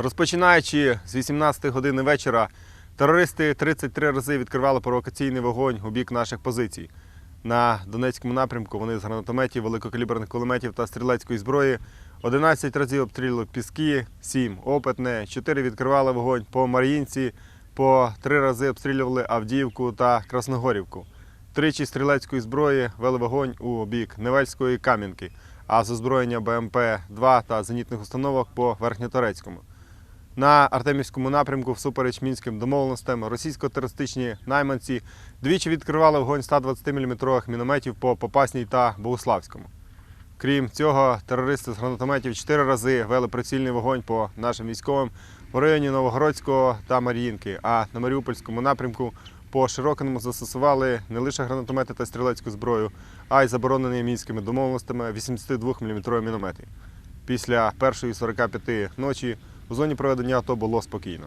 Розпочинаючи з 18 години вечора, терористи 33 рази відкривали провокаційний вогонь у бік наших позицій. На Донецькому напрямку вони з гранатометів, великокаліберних кулеметів та стрілецької зброї 11 разів обстрілювали Піски, 7 Опитне, 4 відкривали вогонь по Мар'їнці, по 3 рази обстрілювали Авдіївку та Красногорівку. Тричі стрілецької зброї вели вогонь у бік Невельської Кам'янки, а з озброєння БМП-2 та зенітних установок по Верхньоторецькому. На Артемівському напрямку, всупереч мінським домовленостям, російсько-терористичні найманці двічі відкривали вогонь 120-мм мінометів по Попасній та Богуславському. Крім цього, терористи з гранатометів чотири рази вели прицільний вогонь по нашим військовим в районі Новогородського та Мар'їнки, а на Маріупольському напрямку по Широкиному застосували не лише гранатомети та стрілецьку зброю, а й заборонені мінськими домовленостями 82-мм міномети. Після першої 45 ночі у зоні проведення АТО було спокійно.